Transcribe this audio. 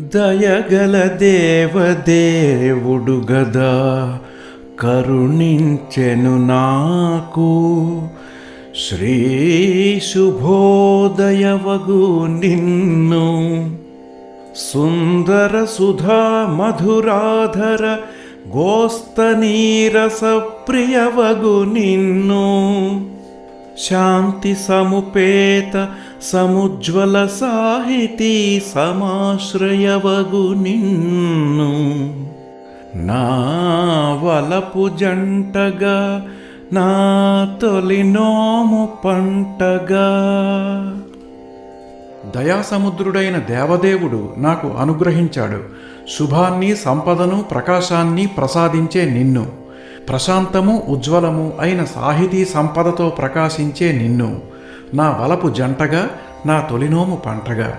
దయగల దేవదేవుడు గదా కరుణించెను నాకు. శ్రీ శుభోదయవగు నిన్ను. సుందర సుధా మధురాధర గోస్తనీరస ప్రియవగు నిన్ను. శాంతి సముపేత సముజ్వల సాహితీ సమాశ్రయవగు నిన్ను. నా వలపు జంటగా నా తొలి నోము పంటగా. దయాసముద్రుడైన దేవదేవుడు నాకు అనుగ్రహించాడు. శుభాన్ని సంపదను ప్రకాశాన్ని ప్రసాదించే నిన్ను. ప్రశాంతము ఉజ్వలము అయిన సాహితీ సంపదతో ప్రకాశించే నిన్ను. నా వలపు జంటగా నా తొలినోము పంటగా.